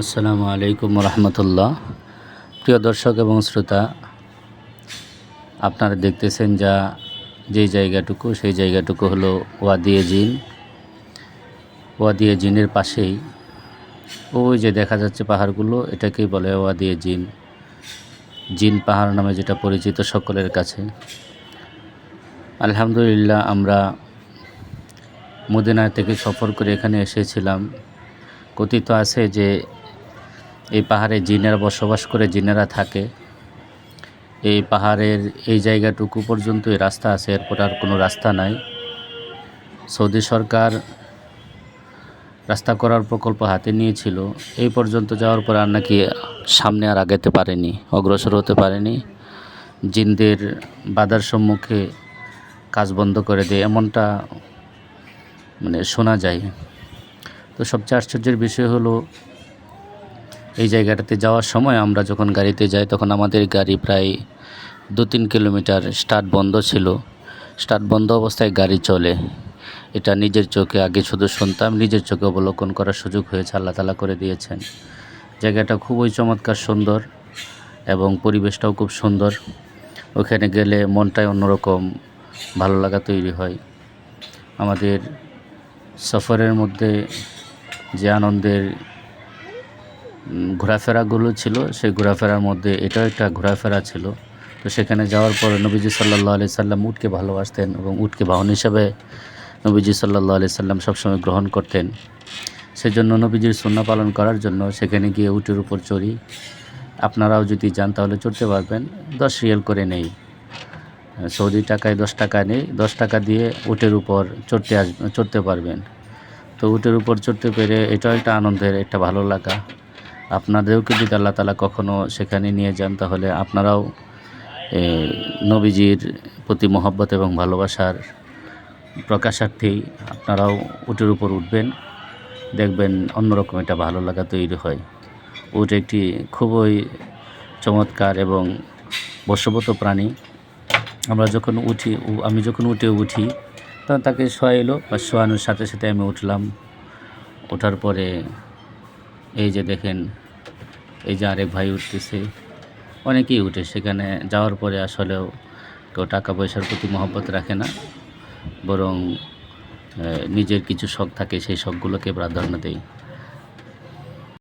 আসসালামু আলাইকুম রহমতুল্লাহ প্রিয় দর্শক এবং শ্রোতা, আপনারা দেখতেছেন যা যেই জায়গাটুকু, সেই জায়গাটুকু হলো ওয়াদিয়ে জিন। ওয়াদিয়ে জিনের পাশেই ওই যে দেখা যাচ্ছে পাহাড়গুলো, এটাকেই বলে ওয়াদিয়ে জিন। জিন পাহাড় নামে যেটা পরিচিত সকলের কাছে। আলহামদুলিল্লাহ, আমরা মদিনা থেকে সফর করে এখানে এসেছিলাম। কথিত আছে যে এই পাহাড়ে জিনেরা বসবাস করে, জিনেরা থাকে। এই পাহাড়ের এই জায়গাটুকু পর্যন্ত এই রাস্তা আছে, এরপর আর কোনো রাস্তা নাই। সৌদি সরকার রাস্তা করার প্রকল্প হাতে নিয়েছিল। এই পর্যন্ত যাওয়ার পর আর নাকি সামনে আর আগাতে পারেনি, অগ্রসর হতে পারেনি। জিনদের বাধার সম্মুখে কাজ বন্ধ করে দেয়, এমনটা মানে শোনা যায়। তো সবচেয়ে আশ্চর্যের বিষয় হলো এই জায়গাটাতে যাওয়ার সময় আমরা যখন গাড়িতে যাই, তখন আমাদের গাড়ি প্রায় দু তিন কিলোমিটার স্টার্ট বন্ধ ছিল। স্টার্ট বন্ধ অবস্থায় গাড়ি চলে। এটা নিজের চোখে, আগে শুধু শুনতাম, নিজের চোখে অবলোকন করার সুযোগ হয়েছে, আল্লাহ তালা করে দিয়েছেন। জায়গাটা খুবই চমৎকার, সুন্দর এবং পরিবেশটাও খুব সুন্দর। ওখানে গেলে মনটাই অন্যরকম, ভালো লাগা তৈরি হয়। আমাদের সফরের মধ্যে যে আনন্দের ঘোরাফেরাগুলো ছিল, সেই ঘোরাফেরার মধ্যে এটাও একটা ঘোরাফেরা ছিল। তো সেখানে যাওয়ার পর নবীজি সাল্লাহ আলি সাল্লাম উটকে ভালোবাসতেন এবং উটকে বাহন হিসাবে নবীজি সাল্লাহ আলি সাল্লাম সবসময় গ্রহণ করতেন। সেজন্য নবীজির সুন্না পালন করার জন্য সেখানে গিয়ে উটের উপর চড়ি। আপনারাও যদি যান তাহলে চড়তে পারবেন, দশ রিয়াল করে নেই। সৌদি টাকায় দশ টাকা নেই, দশ টাকা দিয়ে উটের উপর চড়তে আস, চড়তে পারবেন। তো উটের উপর চড়তে পেরে এটাও একটা আনন্দের, একটা ভালো লাগা। আপনাদেরকে যদি আল্লাহ তালা কখনও সেখানে নিয়ে যান, তাহলে আপনারাও নবীজির প্রতি মহব্বত এবং ভালোবাসার প্রকাশার্থেই আপনারাও উটের উপর উঠবেন, দেখবেন অন্যরকম একটা ভালো লাগা তৈরি হয়। উট একটি খুবই চমৎকার এবং বশবত প্রাণী। আমরা যখন উঠি আমি যখন উঠে উঠি, তখন তাকে শোয়াইলো, বা শোয়ানোর সাথে সাথে আমি উঠলাম। ওঠার পরে এই যে দেখেন এই যে আরেক ভাই উঠতেছে, অনেকেই উঠে, সেখানে যাওয়ার পরে আসলেও কেউ টাকা পয়সার প্রতি মহব্বত রাখে না, বরং নিজের কিছু শখ থাকে, সেই শখগুলোকে প্রাধান্য দেয়।